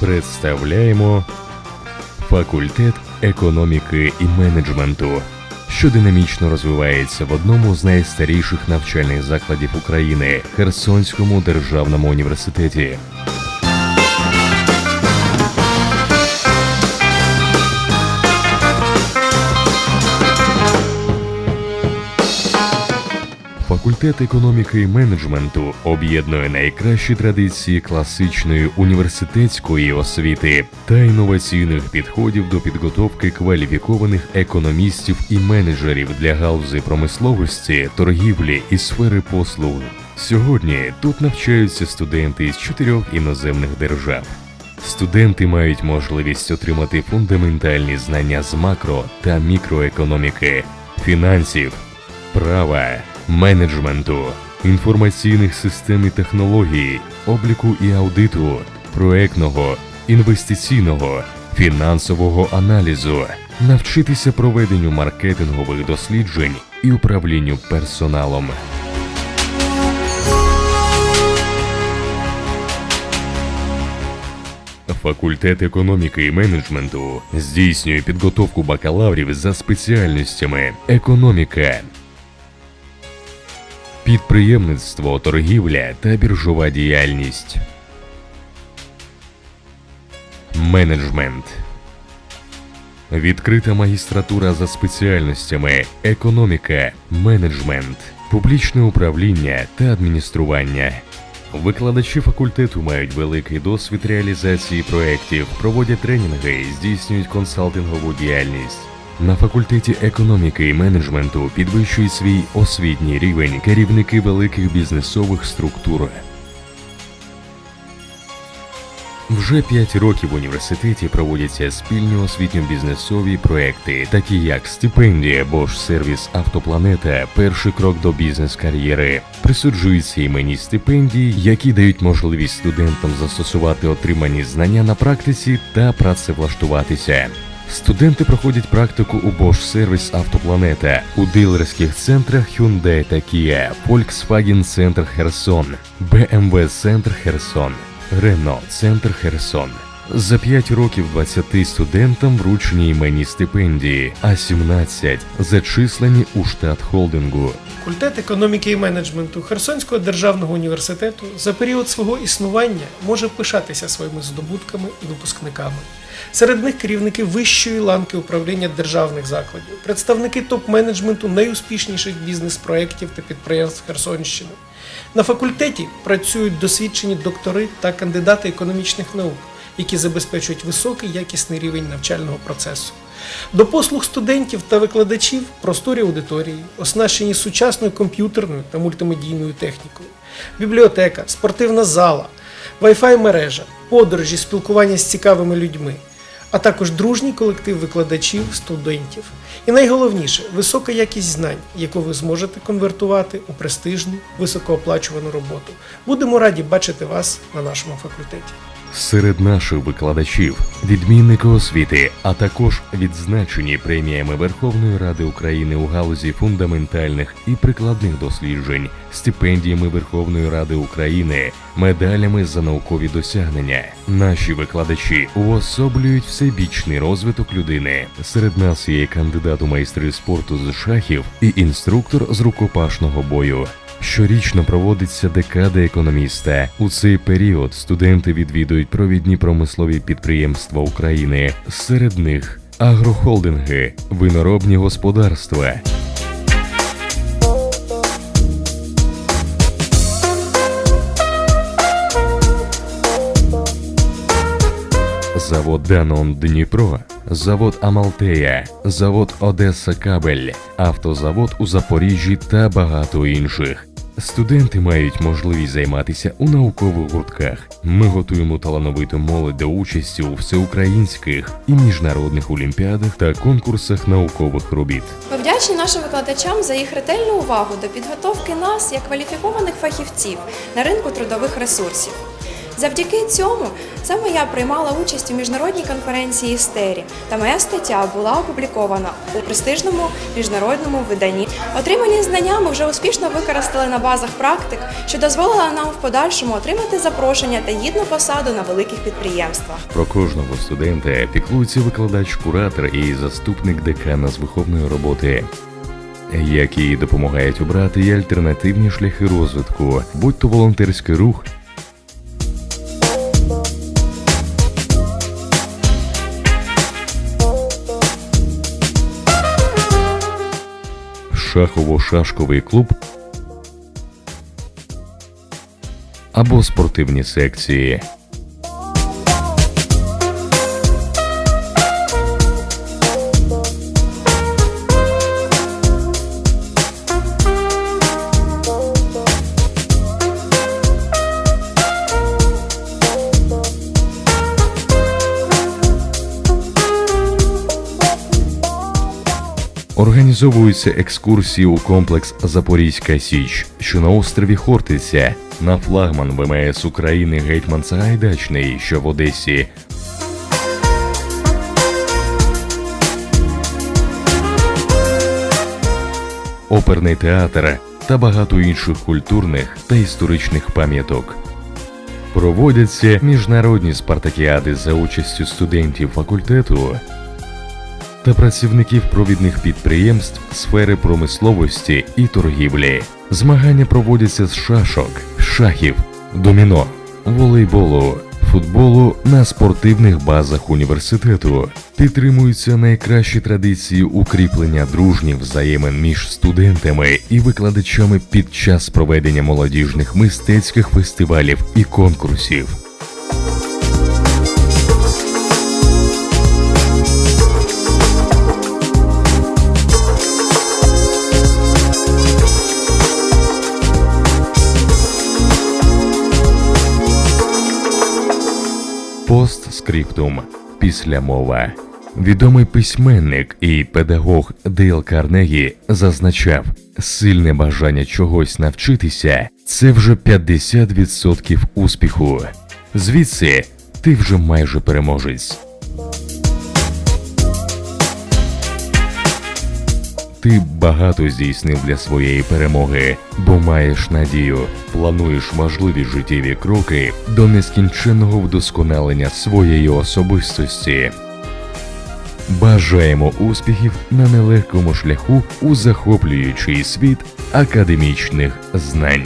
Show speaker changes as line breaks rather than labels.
Представляємо факультет економіки і менеджменту, що динамічно розвивається в одному з найстаріших навчальних закладів України Херсонському державному університеті. Факультет економіки і менеджменту об'єднує найкращі традиції класичної університетської освіти та інноваційних підходів до підготовки кваліфікованих економістів і менеджерів для галузи промисловості, торгівлі і сфери послуг. Сьогодні тут навчаються студенти із чотирьох іноземних держав. Студенти мають можливість отримати фундаментальні знання з макро та мікроекономіки, фінансів, права, менеджменту, інформаційних систем і технологій, обліку і аудиту, проектного, інвестиційного, фінансового аналізу, навчитися проведенню маркетингових досліджень і управлінню персоналом. Факультет економіки і менеджменту здійснює підготовку бакалаврів за спеціальностями економіка, підприємництво, торгівля та біржова діяльність, менеджмент, відкрита магістратура за спеціальностями економіка, менеджмент, публічне управління та адміністрування. Викладачі факультету мають великий досвід реалізації проєктів, проводять тренінги, здійснюють консалтингову діяльність. На факультеті економіки і менеджменту підвищують свій освітній рівень керівники великих бізнесових структур. Вже 5 років в університеті проводяться спільні освітньо-бізнесові проекти, такі як стипендія Bosch Сервіс Автопланета, перший крок до бізнес-кар'єри. Присуджуються іменні стипендії, які дають можливість студентам застосувати отримані знання на практиці та працевлаштуватися. Студенти проходять практику у Bosch Сервіс Автопланета у дилерських центрах Hyundai та Kia, Volkswagen Центр Херсон, BMW Центр Херсон, Renault Центр Херсон. За 5 років 20 студентам вручені іменні стипендії, а 17 зачислені у штат холдингу.
Факультет економіки і менеджменту Херсонського державного університету за період свого існування може пишатися своїми здобутками і випускниками. Серед них керівники вищої ланки управління державних закладів, представники топ-менеджменту найуспішніших бізнес-проєктів та підприємств Херсонщини. На факультеті працюють досвідчені доктори та кандидати економічних наук, які забезпечують високий якісний рівень навчального процесу. До послуг студентів та викладачів просторі аудиторії, оснащені сучасною комп'ютерною та мультимедійною технікою, бібліотека, спортивна зала, Wi-Fi мережа, подорожі, спілкування з цікавими людьми, а також дружній колектив викладачів, студентів. І найголовніше висока якість знань, яку ви зможете конвертувати у престижну, високооплачувану роботу. Будемо раді бачити вас на нашому факультеті.
Серед наших викладачів відмінники освіти, а також відзначені преміями Верховної Ради України у галузі фундаментальних і прикладних досліджень, стипендіями Верховної Ради України, медалями за наукові досягнення. Наші викладачі уособлюють всебічний розвиток людини. Серед нас є кандидат у майстри спорту з шахів і інструктор з рукопашного бою. Щорічно проводиться декада економіста. У цей період студенти відвідують провідні промислові підприємства України. Серед них агрохолдинги, виноробні господарства. Завод Данон Дніпро, завод Амалтея, завод Одеса Кабель, автозавод у Запоріжжі та багато інших. Студенти мають можливість займатися у наукових гуртках. Ми готуємо талановиту молодь до участі у всеукраїнських і міжнародних олімпіадах та конкурсах наукових робіт.
Ми вдячні нашим викладачам за їх ретельну увагу до підготовки нас як кваліфікованих фахівців на ринку трудових ресурсів. Завдяки цьому саме я приймала участь у міжнародній конференції Істері, та моя стаття була опублікована у престижному міжнародному виданні. Отримані знання ми вже успішно використали на базах практик, що дозволило нам в подальшому отримати запрошення та гідну посаду на великих підприємствах.
Про кожного студента піклується викладач-куратор і заступник декана з виховної роботи, які допомагають обрати й альтернативні шляхи розвитку, будь то волонтерський рух. Шахово-шашковий клуб або спортивні секції. Організовуються екскурсії у комплекс Запорізька Січ, що на острові Хортиця, на флагман ВМС України Гетьман Сагайдачний, що в Одесі. Оперний театр та багато інших культурних та історичних пам'яток. Проводяться міжнародні спартакіади за участю студентів факультету та працівників провідних підприємств сфери промисловості і торгівлі. Змагання проводяться з шашок, шахів, доміно, волейболу, футболу на спортивних базах університету. Підтримуються найкращі традиції укріплення дружніх взаємин між студентами і викладачами під час проведення молодіжних мистецьких фестивалів і конкурсів. Постскриптум. Післямова. Відомий письменник і педагог Дейл Карнегі зазначав, сильне бажання чогось навчитися це вже 50% успіху. Звідси ти вже майже переможець. Ти багато здійснив для своєї перемоги, бо маєш надію, плануєш можливі життєві кроки до нескінченного вдосконалення своєї особистості. Бажаємо успіхів на нелегкому шляху у захоплюючий світ академічних знань.